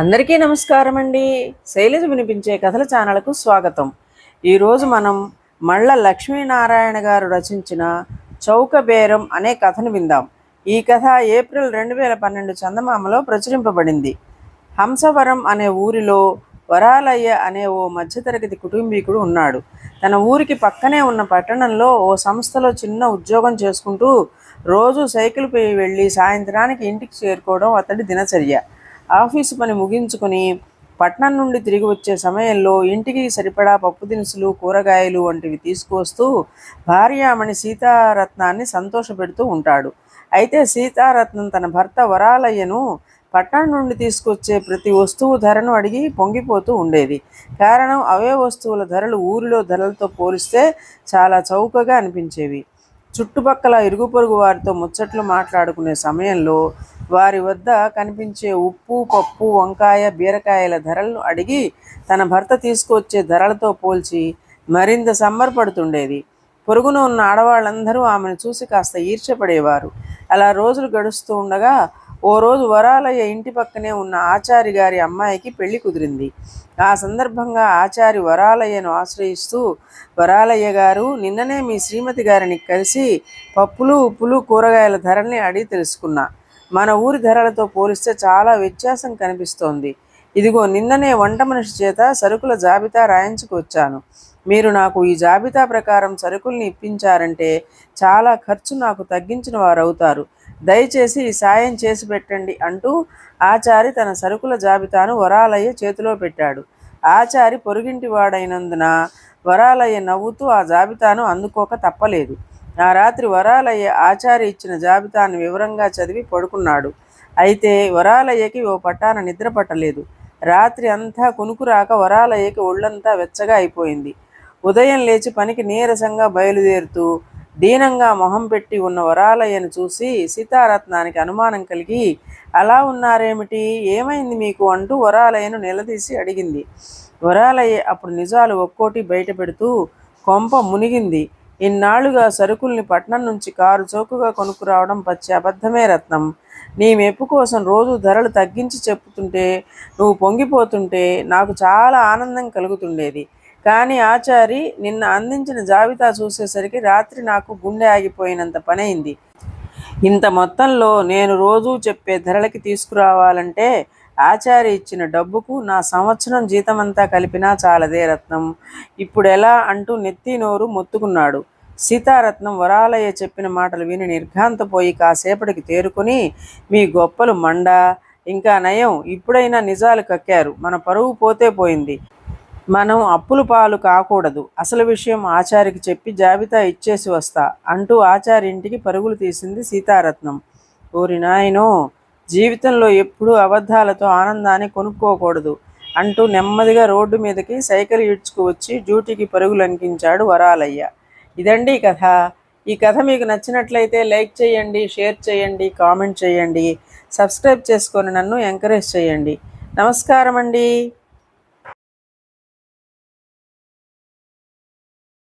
అందరికీ నమస్కారం అండి. శైలజ వినిపించే కథల ఛానల్కు స్వాగతం. ఈరోజు మనం మళ్ళ లక్ష్మీనారాయణ గారు రచించిన చౌక బేరం అనే కథను విందాం. ఈ కథ ఏప్రిల్ రెండు వేల పన్నెండు చందమామలో ప్రచురింపబడింది. హంసవరం అనే ఊరిలో వరాలయ్య అనే ఓ మధ్యతరగతి కుటుంబీకుడు ఉన్నాడు. తన ఊరికి పక్కనే ఉన్న పట్టణంలో ఓ సంస్థలో చిన్న ఉద్యోగం చేసుకుంటూ రోజు సైకిల్పై వెళ్ళి సాయంత్రానికి ఇంటికి చేరుకోవడం అతడి దినచర్య. ఆఫీసు పని ముగించుకొని పట్నం నుండి తిరిగి వచ్చే సమయంలో ఇంటికి సరిపడా పప్పు దినుసులు కూరగాయలు వంటివి తీసుకువస్తూ భార్యామణి సీతారత్నాన్ని సంతోషపెడుతూ ఉంటాడు. అయితే సీతారత్నం తన భర్త వరాలయ్యను పట్టణం నుండి తీసుకొచ్చే ప్రతి వస్తువు ధరను అడిగి పొంగిపోతూ ఉండేది. కారణం అవే వస్తువుల ధరలు ఊరిలో ధరలతో పోలిస్తే చాలా చౌకగా అనిపించేవి. చుట్టుపక్కల ఇరుగు పొరుగు వారితో ముచ్చట్లు మాట్లాడుకునే సమయంలో వారి వద్ద కనిపించే ఉప్పు పప్పు వంకాయ బీరకాయల ధరలను అడిగి తన భర్త తీసుకువచ్చే ధరలతో పోల్చి మరింత సంబరపడుతుండేది. పొరుగున ఉన్న ఆడవాళ్ళందరూ ఆమెను చూసి కాస్త ఈర్చపడేవారు అలా రోజులు గడుస్తూ ఉండగా ఓ రోజు వరాలయ్య ఇంటి పక్కనే ఉన్న ఆచారి గారి అమ్మాయికి పెళ్ళి కుదిరింది. ఆ సందర్భంగా ఆచారి వరాలయ్యను ఆశ్రయిస్తూ వరాలయ్య గారు నిన్ననే మీ శ్రీమతి గారిని కలిసి పప్పులు ఉప్పులు కూరగాయల ధరల్ని అడిగి తెలుసుకున్నా. మన ఊరి ధరలతో పోలిస్తే చాలా వ్యత్యాసం కనిపిస్తోంది. ఇదిగో నిన్ననే వంట మనిషి చేత సరుకుల జాబితా రాయించుకొచ్చాను. మీరు నాకు ఈ జాబితా ప్రకారం సరుకుల్ని ఇప్పించారంటే చాలా ఖర్చు నాకు తగ్గించిన వారు అవుతారు దయచేసి ఈ సాయం చేసి పెట్టండి అంటూ ఆచారి తన సరుకుల జాబితాను వరాలయ్య చేతిలో పెట్టాడు. ఆచారి పొరుగింటి వాడైనందున వరాలయ్య నవ్వుతూ ఆ జాబితాను అందుకోక తప్పలేదు. ఆ రాత్రి వరాలయ్య ఆచారి ఇచ్చిన జాబితాను వివరంగా చదివి పడుకున్నాడు. అయితే వరాలయ్యకి ఓ పట్టాన నిద్ర పట్టలేదు. రాత్రి అంతా కునుకురాక వరాలయ్యకి ఒళ్ళంతా వెచ్చగా అయిపోయింది. ఉదయం లేచి పనికి నీరసంగా బయలుదేరుతూ దీనంగా మొహం పెట్టి ఉన్న వరాలయ్యను చూసి సీతారత్నానికి అనుమానం కలిగి అలా ఉన్నారేమిటి? ఏమైంది మీకు? అంటూ వరాలయ్యను నిలదీసి అడిగింది. వరాలయ్య అప్పుడు నిజాలు ఒక్కోటి బయట పెడుతూ కొంప మునిగింది. ఇన్నాళ్ళుగా సరుకుల్ని పట్నం నుంచి కారు చౌకగా కొనుక్కురావడం పచ్చి అబద్ధమే రత్నం. నీ మెప్పు కోసం రోజు ధరలు తగ్గించి చెప్పుతుంటే నువ్వు పొంగిపోతుంటే నాకు చాలా ఆనందం కలుగుతుండేది. కానీ ఆచారి నిన్న అందించిన జాబితా చూసేసరికి రాత్రి నాకు గుండె ఆగిపోయినంత పనైంది. ఇంత మొత్తంలో నేను రోజూ చెప్పే ధరలకి తీసుకురావాలంటే ఆచారి ఇచ్చిన డబ్బుకు నా సంవత్సరం జీతమంతా కలిపినా చాలదే రత్నం. ఇప్పుడు ఎలా అంటూ నెత్తి నోరు మొత్తుకున్నాడు. సీతారత్నం వరాలయ్య చెప్పిన మాటలు విని నిర్ఘాంతపోయి కాసేపటికి తేరుకొని మీ గొప్పలు మండ ఇంకా నయం. ఇప్పుడైనా నిజాలు కక్కారు. మన పరువు పోతే పోయింది. మనం అప్పులు పాలు కాకూడదు. అసలు విషయం ఆచారికి చెప్పి జాబితా ఇచ్చేసి వస్తా అంటూ ఆచారి ఇంటికి పరుగులు తీసింది సీతారత్నం. ఓరి నాయనో జీవితంలో ఎప్పుడూ అబద్ధాలతో ఆనందాన్ని కొనుక్కోకూడదు అంటూ నెమ్మదిగా రోడ్డు మీదకి సైకిల్ ఈడ్చుకు వచ్చి డ్యూటీకి పరుగులు అంకించాడు వరాలయ్య. ఇదండి కథ. ఈ కథ మీకు నచ్చినట్లయితే లైక్ చేయండి షేర్ చేయండి కామెంట్ చేయండి సబ్స్క్రైబ్ చేసుకొని నన్ను ఎంకరేజ్ చేయండి. నమస్కారం అండి